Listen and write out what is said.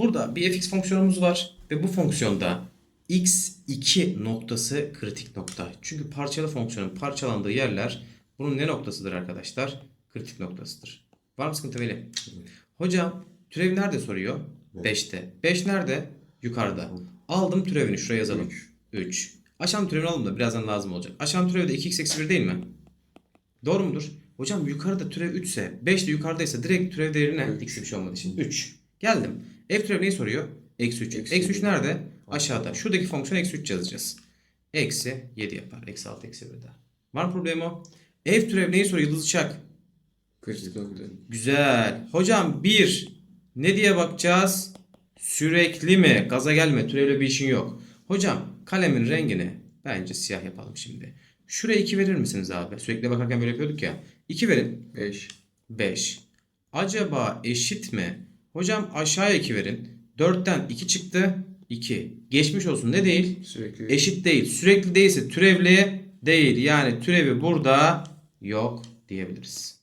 Burada bir fx fonksiyonumuz var ve bu fonksiyonda x2 noktası kritik nokta. Çünkü parçalı fonksiyonun parçalandığı yerler bunun ne noktasıdır arkadaşlar? Kritik noktasıdır. Var mı sıkıntı Veli? Hocam türev nerede soruyor? 5'te. 5 nerede? Yukarıda. Aldım türevini şuraya yazalım. 3. Aşağım türevini alalım da birazdan lazım olacak. Aşağım türevi de 2x eksi 1 değil mi? Doğru mudur? Hocam yukarıda türev 3 ise 5 de yukarıdaysa direkt türev değeri ne? Üç. X'li bir şey olmadığı için. 3. Geldim. F türevi neyi soruyor? Eksi 3. Eksi Eksi 3 yedi. nerede? Aşağıda. Şuradaki fonksiyon eksi 3 yazacağız. Eksi 7 yapar. Eksi 6 eksi 1 daha. Var mı problemi o? F türevi neyi soruyor? Yıldız çak. Kritik nokta. Güzel. Hocam 1. Ne diye bakacağız? Sürekli mi? Gaza gelme. Türevle bir işin yok. Hocam kalemin rengini bence siyah yapalım şimdi. Şuraya 2 verir misiniz abi? Sürekli bakarken böyle yapıyorduk ya. 2 verin. 5. 5. Acaba eşit mi? Hocam aşağıya 2 verin. 4'ten 2 çıktı. 2. Geçmiş olsun. Ne değil? Sürekli. Eşit değil. Sürekli değilse türevli değil. Yani türevi burada yok diyebiliriz.